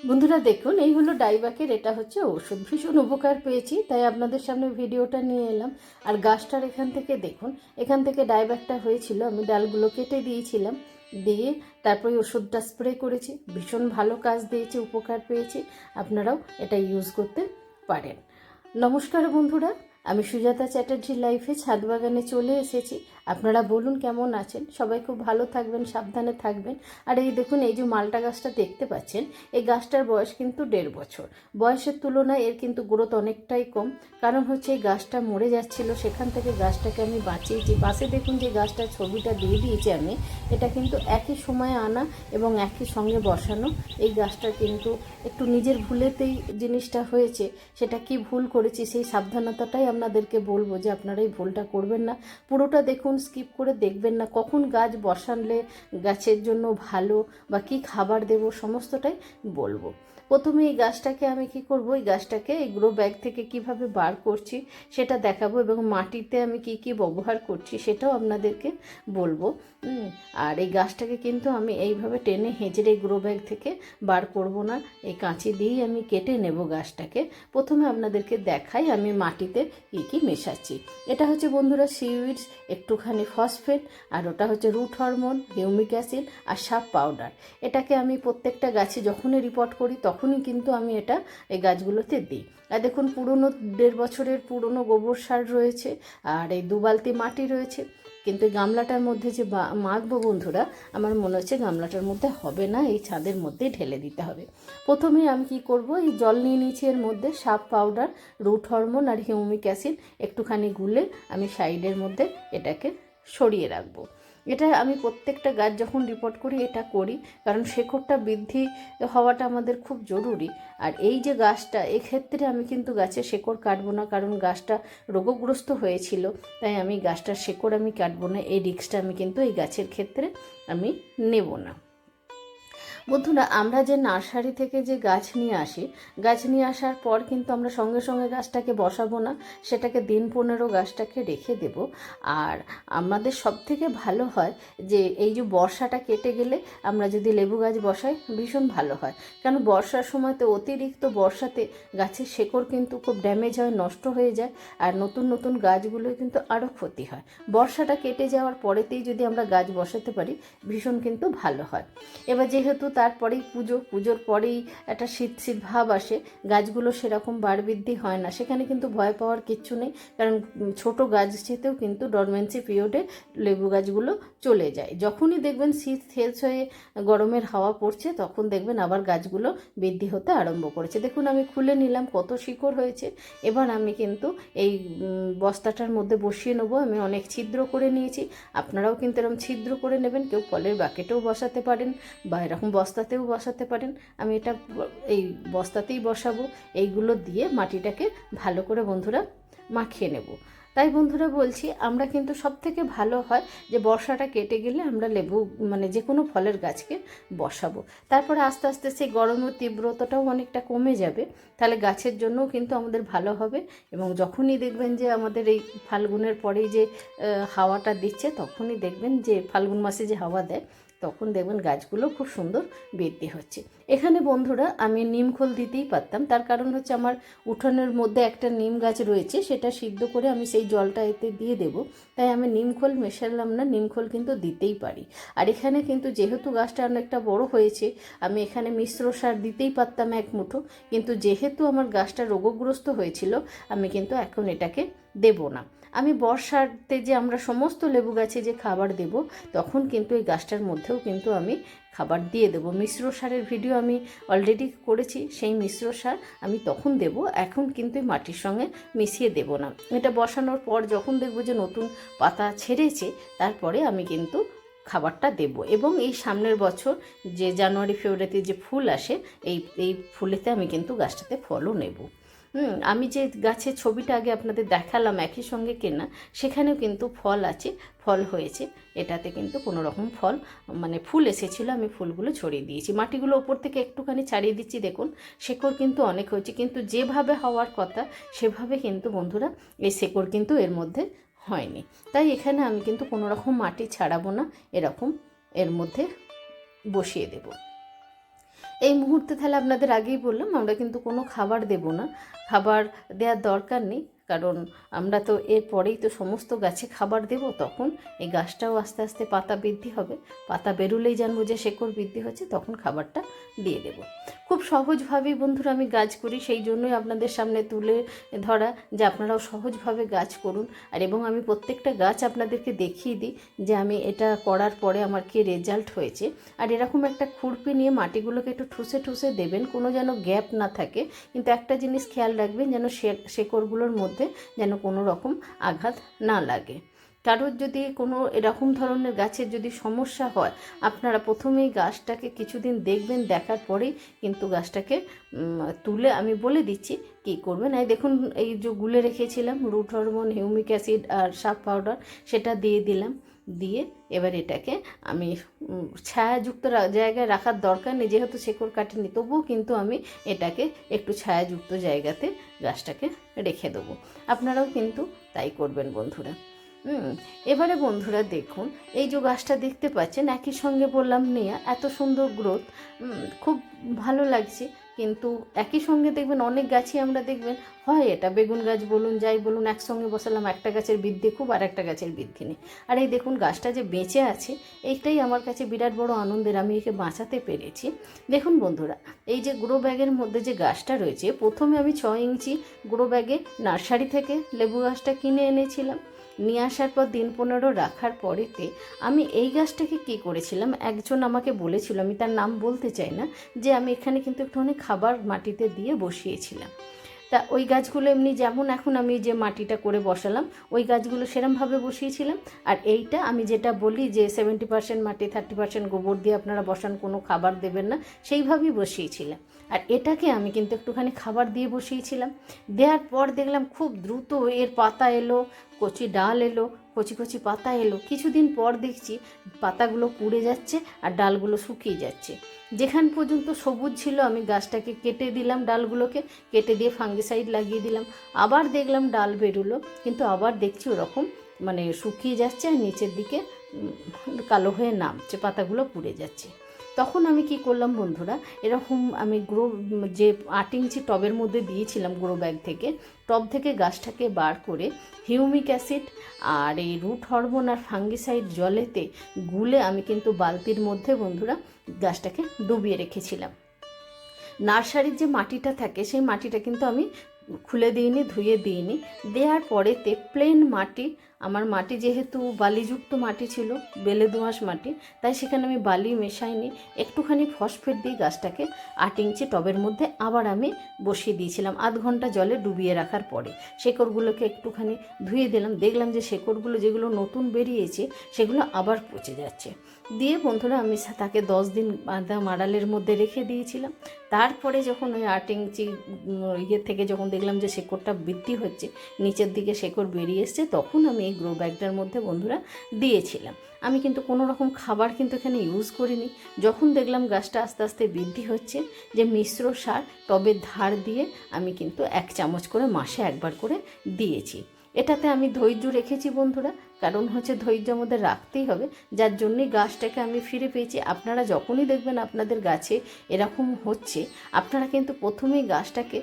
বন্ধুরা দেখুন, এই হলো ডাইবাকের, এটা হচ্ছে ওষুধ। ভীষণ উপকার পেয়েছি, তাই আপনাদের সামনে ভিডিওটা নিয়ে এলাম। আর গাছটার এখান থেকে দেখুন, এখান থেকে ডাইবাকটা হয়েছিল, আমি ডালগুলো কেটে দিয়েছিলাম, দিয়ে তারপরে ওষুধটা স্প্রে করেছি। ভীষণ ভালো কাজ দিয়েছে, উপকার পেয়েছি, আপনারাও এটা ইউজ করতে পারেন। নমস্কার বন্ধুরা, আমি সুজাতা চ্যাটার্জি লাইফে ছাদ বাগানে চলে এসেছি। আপনারা বলুন কেমন আছেন? সবাই খুব ভালো থাকবেন, সাবধানে থাকবেন। আর এই দেখুন, এই যে মালটা গাছটা দেখতে পাচ্ছেন, এই গাছটার বয়স কিন্তু দেড় বছর। বয়সের তুলনায় এর কিন্তু গ্রোথ অনেকটাই কম। কারণ হচ্ছে এই গাছটা মরে যাচ্ছিল, সেখান থেকে গাছটাকে আমি বাঁচিয়েছি। পাশে দেখুন যে গাছটার ছবিটা দিয়ে দিয়েছি আমি, এটা কিন্তু একই সময়ে আনা এবং একই সঙ্গে বসানো। এই গাছটা কিন্তু একটু নিজের ভুলেতেই জিনিসটা হয়েছে। সেটা কি ভুল করেছি সেই সাবধানতাটাই আপনাদেরকে বলব যে আপনারা এই ভুলটা করবেন না। পুরোটা দেখুন স্কিপ করে দেখবেন না, কখন গাছ বসানলে গাছের জন্য ভালো বা কি খাবার দেব, সমস্তটাই বলব। প্রথমে এই গাছটাকে আমি কি করব, এই গাছটাকে এই গ্রো ব্যাগ থেকে কীভাবে বার করছি সেটা দেখাবো এবং মাটিতে আমি কি কি ব্যবহার করছি সেটাও আপনাদেরকে বলব। আর এই গাছটাকে কিন্তু আমি এইভাবে টেনে হেঁচড়ে গ্রো ব্যাগ থেকে বার করব না, এই কাঁচি দিয়েই আমি কেটে নেব গাছটাকে। প্রথমে আপনাদেরকে দেখাই আমি মাটিতে কী কী মেশাচ্ছি। এটা হচ্ছে বন্ধুরা সিউইডস একটুখানি ফসফেট আর ওটা হচ্ছে রুট হরমোন হিউমিক অ্যাসিড আর সাপ পাউডার এটাকে আমি প্রত্যেকটা গাছে যখনই রিপোর্ট করি, তখনই কিন্তু আমি এটা এই গাছগুলোতে দিই। আর দেখুন, পুরনো দেড় বছরের পুরনো গোবর সার রয়েছে, আর এই দুবালতি মাটি রয়েছে। কিন্তু গামলাটার মধ্যে যে মাখবো বন্ধুরা, আমার মনে হচ্ছে গামলাটার মধ্যে হবে না, এই ছাদের মধ্যে ঢেলে দিতে হবে। প্রথমে আমি কি করব, এই জল নিয়ে নিয়েছি এর মধ্যে সাপ পাউডার, রুট হরমোন আর হিউমিক অ্যাসিড, একটুখানি গুলে আমি সাইডের মধ্যে এটাকে সরিয়ে রাখব। এটা আমি প্রত্যেকটা গাছ যখন রিপোর্ট করি, এটা করি। কারণ শেকড়টা বৃদ্ধি হওয়াটা আমাদের খুব জরুরি। আর এই যে গাছটা, এক্ষেত্রে আমি কিন্তু গাছের শেকড় কাটবো না, কারণ গাছটা রোগগ্রস্ত হয়েছিল। তাই আমি গাছটার শেকড় আমি কাটবো না, এই রিক্সটা আমি কিন্তু এই গাছের ক্ষেত্রে আমি নেব না। বন্ধুরা, আমরা যে নার্সারি থেকে যে গাছ নিয়ে আসি, গাছ নিয়ে আসার পর কিন্তু আমরা সঙ্গে সঙ্গে গাছটাকে বসাবো না, সেটাকে দিন পনেরো গাছটাকে রেখে দেব। আর আমাদের সব থেকে ভালো হয় যে এই যে বর্ষাটা কেটে গেলে আমরা যদি লেবু গাছ বসাই, ভীষণ ভালো হয়। কারণ বর্ষার সময় তো অতিরিক্ত বর্ষাতে গাছের শেকড় কিন্তু খুব ড্যামেজ হয়, নষ্ট হয়ে যায়, আর নতুন নতুন গাছগুলো কিন্তু আরও ক্ষতি হয়। বর্ষাটা কেটে যাওয়ার পরেতেই যদি আমরা গাছ বসাতে পারি, ভীষণ কিন্তু ভালো হয়। এবার যেহেতু তারপরেই পুজো পুজোর পরেই একটা শীত শীত ভাব আসে গাছগুলো সেরকম বার বৃদ্ধি হয় না। সেখানে কিন্তু ভয় পাওয়ার কিচ্ছু নেই কারণ উম, গাছ গাছেতেও কিন্তু ডরমেন্সি পিরিয়ডে লেবু গাছগুলো চলে যায়। যখনই দেখবেন শীত শেষ হয়ে গরমের হাওয়া পড়ছে তখন দেখবেন আবার গাছগুলো বৃদ্ধি হতে আরম্ভ করেছে। দেখুন আমি খুলে নিলাম কত শিকড় হয়েছে। এবার আমি কিন্তু এই বস্তাটার মধ্যে বসিয়ে নেব। আমি অনেক ছিদ্র করে নিয়েছি। আপনারাও কিন্তু এরকম ছিদ্র করে নেবেন কেউ কলের বাকেটেও বসাতে পারেন বা এরকম বস্তাতেও বসাতে পারেন। আমি এটা এই বস্তাতেই বসাবো। এইগুলো দিয়ে মাটিটাকে ভালো করে বন্ধুরা মাখিয়ে নেব। তাই বন্ধুরা বলছি, আমরা কিন্তু সব থেকে ভালো হয় যে বর্ষাটা কেটে গেলে আমরা লেবু মানে যে কোনো ফলের গাছকে বসাবো। তারপরে আস্তে আস্তে সেই গরমের তীব্রতাটাও অনেকটা কমে যাবে। তাহলে গাছের জন্যও কিন্তু আমাদের ভালো হবে এবং যখনই দেখবেন যে আমাদের এই ফাল্গুনের পরেই যে হাওয়াটা দিচ্ছে, তখনই দেখবেন যে ফাল্গুন মাসে যে হাওয়া দেয় তখন দেখবেন গাছগুলো খুব সুন্দর বৃদ্ধি হচ্ছে। এখানে বন্ধুরা আমি নিমখোল দিতেই পারতাম। তার কারণ হচ্ছে আমার উঠোনের মধ্যে একটা নিম গাছ রয়েছে, সেটা সিদ্ধ করে আমি সেই জলটা এতে দিয়ে দেব। তাই আমি নিমখোল মেশালাম না নিমখোল কিন্তু দিতেই পারি। আর এখানে কিন্তু যেহেতু গাছটা অনেকটা বড় হয়েছে, আমি এখানে মিশ্র সার দিতেই পারতাম এক মুঠো। কিন্তু যেহেতু আমার গাছটা রোগগ্রস্ত হয়েছিল, আমি কিন্তু এখন এটাকে দেব না। আমি বর্ষাতে যে আমরা সমস্ত লেবু গাছে যে খাবার দেব, তখন কিন্তু এই গাছটার মধ্যেও কিন্তু আমি খাবার দিয়ে দেবো। মিশ্র সারের ভিডিও আমি অলরেডি করেছি, সেই মিশ্র সার আমি তখন দেব, এখন কিন্তু মাটির সঙ্গে মিশিয়ে দেব না। এটা বসানোর পর যখন দেখব যে নতুন পাতা ছেড়েছে, তারপরে আমি কিন্তু খাবারটা দেব। এবং এই সামনের বছর যে জানুয়ারি, ফেব্রুয়ারিতে যে ফুল আসে, এই এই ফুলেতে আমি কিন্তু গাছটাতে ফলও নেব। হুম, আমি যে গাছের ছবিটা আগে আপনাদের দেখালাম একই সঙ্গে কেনা, সেখানেও কিন্তু ফল আছে, ফল হয়েছে। এটাতে কিন্তু কোনো রকম ফল মানে ফুল এসেছিল, আমি ফুলগুলো ছড়িয়ে দিয়েছি। মাটিগুলো ওপর থেকে একটুখানি ছাড়িয়ে দিচ্ছি, দেখুন, শেকড় কিন্তু অনেক হয়েছে, কিন্তু যেভাবে হওয়ার কথা, সেভাবে কিন্তু বন্ধুরা, এই শেকড় কিন্তু এর মধ্যে হয়নি। তাই এখানে আমি কিন্তু কোনো রকম মাটি ছাড়াবো না, এরকম এর মধ্যে বসিয়ে দেব। এই মুহূর্তে তাহলে আপনাদের আগেই বললাম, আমরা কিন্তু কোনো খাবার দেব না। খাবার দেওয়ার দরকার নেই। কারণ আমরা তো এর পরেই তো সমস্ত গাছে খাবার দেব, তখন এই গাছটাও আস্তে আস্তে পাতা বৃদ্ধি হবে। পাতা বেরুলেই জানব যে শেকড় বৃদ্ধি হচ্ছে, তখন খাবারটা দিয়ে দেব। খুব সহজভাবেই বন্ধুরা আমি গাছ করি, সেই জন্যই আপনাদের সামনে তুলে ধরা যে আপনারাও সহজভাবে গাছ করুন। আর এবং আমি প্রত্যেকটা গাছ আপনাদেরকে দেখিয়ে দিই যে আমি এটা করার পরে আমার কি রেজাল্ট হয়েছে। আর এরকম একটা খুরপি নিয়ে মাটিগুলোকে একটু ঠুসে ঠুসে দেবেন, কোনো যেন গ্যাপ না থাকে। কিন্তু একটা জিনিস খেয়াল রাখবেন যেন শেকড়গুলোর মধ্যে যেন কোনো রকম আঘাত না লাগে। কারোর যদি কোনো এরকম ধরনের গাছের যদি সমস্যা হয়, আপনারা প্রথমেই গাছটাকে কিছুদিন দেখবেন, দেখার পরেই কিন্তু গাছটাকে তুলে আমি বলে দিচ্ছি কী করবেন। এই দেখুন, এই যে গুলে রেখেছিলাম, রুট হরমোন, হিউমিক অ্যাসিড আর সাপ পাউডার, সেটা দিয়ে দিলাম। দিয়ে এবার এটাকে আমি ছায়াযুক্ত জায়গায় রাখার দরকার নেই, যেহেতু শেকড় কাটেনি, তবুও কিন্তু আমি এটাকে একটু ছায়াযুক্ত জায়গাতে গাছটাকে রেখে দেবো। আপনারাও কিন্তু তাই করবেন, বন্ধুরা। এবারে বন্ধুরা দেখুন, এই যে গাছটা দেখতে পাচ্ছেন, একই সঙ্গে বললাম নেয়া এত সুন্দর গ্রোথ খুব ভালো লাগছে, কিন্তু একই সঙ্গে দেখবেন অনেক গাছই আমরা দেখবেন, হয় এটা বেগুন গাছ বলুন, যাই বলুন, একসঙ্গে বসালাম একটা গাছের বৃদ্ধি খুব, আর একটা গাছের বৃদ্ধি নেই। আর এই দেখুন গাছটা যে বেঁচে আছে, এইটাই আমার কাছে বিরাট বড় আনন্দের, আমি একে বাঁচাতে পেরেছি। দেখুন বন্ধুরা, এই যে গ্রো ব্যাগের মধ্যে যে গাছটা রয়েছে, প্রথমে আমি ছ ইঞ্চি গ্রো ব্যাগে নার্সারি থেকে লেবু গাছটা কিনে এনেছিলাম। নিয়ে আসার পর দিন পনেরো রাখার পরেতে আমি এই গাছটাকে কী করেছিলাম? একজন আমাকে বলেছিল, আমি তার নাম বলতে চাই না, যে আমি এখানে কিন্তু একটুখানি খাবার মাটিতে দিয়ে বসিয়েছিলাম। তা ওই গাছগুলো এমনি যেমন এখন আমি যে মাটিটা করে বসালাম, ওই গাছগুলো সেরমভাবে বসিয়েছিলাম। আর এইটা আমি যেটা বলি যে সেভেন্টি পার্সেন্ট মাটি থার্টি পার্সেন্ট গোবর দিয়ে আপনারা বসান, কোনো খাবার দেবেন না, সেইভাবেই বসিয়েছিলাম। আর এটাকে আমি কিন্তু একটুখানি খাবার দিয়ে বসিয়েছিলাম। দেওয়ার পর দেখলাম খুব দ্রুত এর পাতা এলো, কচি ডাল এলো কচি কচি পাতা এলো। কিছুদিন পর দেখছি পাতাগুলো পুড়ে যাচ্ছে আর ডালগুলো শুকিয়ে যাচ্ছে। যেখান পর্যন্ত সবুজ ছিল আমি গাছটাকে কেটে দিলাম ডালগুলোকে, কেটে দিয়ে ফাঙ্গিসাইড লাগিয়ে দিলাম। আবার দেখলাম ডাল বেরোলো, কিন্তু আবার দেখছি ওরকম মানে শুকিয়ে যাচ্ছে আর নিচের দিকে কালো হয়ে নামছে, পাতাগুলো পুড়ে যাচ্ছে। তখন আমি কি করলাম বন্ধুরা, এরকম আমি গ্রো, যে আট ইঞ্চি টবের মধ্যে দিয়েছিলাম গ্রো ব্যাগ থেকে, টব থেকে গাছটাকে বার করে হিউমিক অ্যাসিড আর এই রুট হরমোন আর ফাঙ্গিসাইড জলেতে গুলে আমি কিন্তু বালতির মধ্যে বন্ধুরা গাছটাকে ডুবিয়ে রেখেছিলাম। নার্সারির যে মাটিটা থাকে, সেই মাটিটা কিন্তু আমি খুলে দিইনি, ধুয়ে দিইনি। দেওয়ার পরেতে প্লেন মাটি, আমার মাটি যেহেতু বালিযুক্ত মাটি ছিল, বেলে দোঁয়াশ মাটি, তাই সেখানে আমি বালি মেশাইনি। একটুখানি ফসফেট দিয়ে গাছটাকে আট ইঞ্চি টবের মধ্যে আবার আমি বসিয়ে দিয়েছিলাম আধ ঘণ্টা জলে ডুবিয়ে রাখার পরে। শেকড়গুলোকে একটুখানি ধুয়ে দিলাম, দেখলাম যে শেকড়গুলো যেগুলো নতুন বেরিয়েছে, সেগুলো আবার পচে যাচ্ছে। দিয়ে বন্ধুরা আমি তাকে দশ দিন বাঁধা মাড়ালের মধ্যে রেখে দিয়েছিলাম। তারপরে যখন ওই আট ইঞ্চি ইয়ে থেকে যখন দেখলাম যে শেকড়টা বৃদ্ধি হচ্ছে, নিচের দিকে শেকড় বেরিয়ে এসছে, তখন আমি এই গ্রো ব্যাগটার মধ্যে বন্ধুরা দিয়েছিলাম। আমি কিন্তু কোনো রকম খাবার কিন্তু এখানে ইউজ করিনি। যখন দেখলাম গাছটা আস্তে আস্তে বৃদ্ধি হচ্ছে, যে মিশ্র সার টবের ধার দিয়ে আমি কিন্তু এক চামচ করে মাসে একবার করে দিয়েছি। এটাতে আমি ধৈর্য রেখেছি বন্ধুরা। কারণ হচ্ছে ধৈর্য আমাদের রাখতেই হবে। যার জন্যই গাছটাকে আমি ফিরে পেয়েছি। আপনারা যখনই দেখবেন আপনাদের গাছে এরকম হচ্ছে, আপনারা কিন্তু প্রথমেই গাছটাকে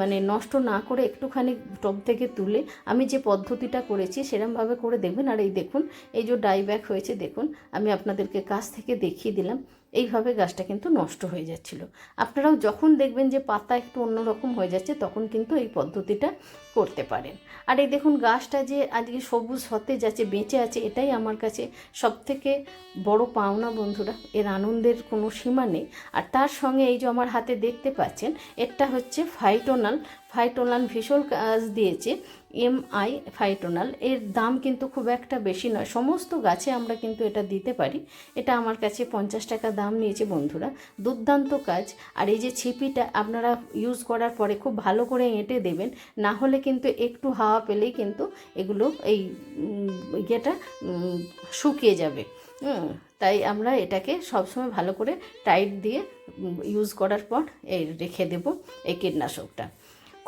মানে নষ্ট না করে একটুখানি টব থেকে তুলে আমি যে পদ্ধতিটা করেছি সেরমভাবে করে দেখবেন। আর এই দেখুন, এই যে ডাইব্যাক হয়েছে, দেখুন, আমি আপনাদেরকে কাছ থেকে দেখিয়ে দিলাম। এইভাবে গাছটা কিন্তু নষ্ট হয়ে যাচ্ছিল। আপনারাও যখন দেখবেন যে পাতা একটু অন্যরকম হয়ে যাচ্ছে, তখন কিন্তু এই পদ্ধতিটা করতে পারেন। আর এই দেখুন, গাছটা যে আজকে সবুজ হতে যাচ্ছে বেঁচে আছে এটাই আমার কাছে সবথেকে বড় পাওনা বন্ধুরা। এর আনন্দের কোনো সীমা নেই। আর তার সঙ্গে এই যে আমার হাতে দেখতে পাচ্ছেন এটা হচ্ছে ফাইটোনাল ফাইটোনাল ভীষণ কাজ দিয়েছে এম আই ফাইটোনাল এর দাম কিন্তু খুব একটা বেশি নয়, সমস্ত গাছে আমরা কিন্তু এটা দিতে পারি, এটা আমার কাছে পঞ্চাশ টাকা দাম নিয়েছে বন্ধুরা, দুর্দান্ত কাজ, আর এই যে ছিপিটা আপনারা ইউজ করার পরে খুব ভালো করে এঁটে দেবেন, না হলে কিন্তু একটু হাওয়া পেলেই কিন্তু এগুলো এই ইয়েটা শুকিয়ে যাবে তাই আমরা এটাকে সবসময় ভালো করে টাইট দিয়ে ইউজ করার পর এই রেখে দেব এই কীটনাশকটা।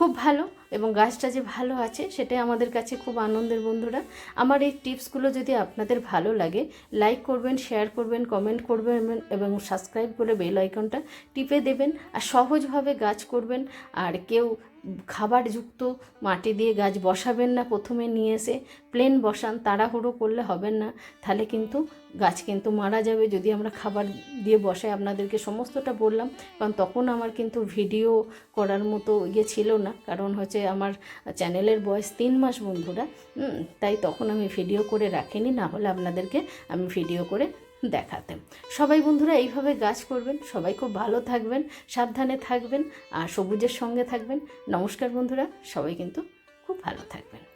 খুব ভালো এবং গাছটা যে ভালো আছে সেটাই আমাদের কাছে খুব আনন্দের বন্ধুরা। আমার এই টিপসগুলো যদি আপনাদের ভালো লাগে লাইক করবেন শেয়ার করবেন কমেন্ট করবেন এবং সাবস্ক্রাইব করে বেল আইকনটা টিপে দেবেন। আর সহজভাবে গাছ করবেন। আর কেউ খাবারযুক্ত মাটি দিয়ে গাছ বসাবেন না, প্রথমে নিয়ে এসে প্লেন বসান, তাড়াহুড়ো করলে হবেন না। তাহলে কিন্তু গাছ কিন্তু মারা যাবে। যদি আমরা খাবার দিয়ে বসাই, আপনাদেরকে সমস্তটা বললাম, কারণ তখন আমার কিন্তু ভিডিও করার মতো ইয়ে ছিল না। কারণ হচ্ছে আমার চ্যানেলের বয়স তিন মাস বন্ধুরা তাই তখন আমি ভিডিও করে রাখিনি। না হলে আপনাদেরকে আমি ভিডিও করে দেখাতাম সবাই বন্ধুরা এইভাবে গাছ করবেন, সবাই খুব ভালো থাকবেন, সাবধানে থাকবেন, আর সবুজের সঙ্গে থাকবেন। নমস্কার বন্ধুরা, সবাই কিন্তু খুব ভালো থাকবেন।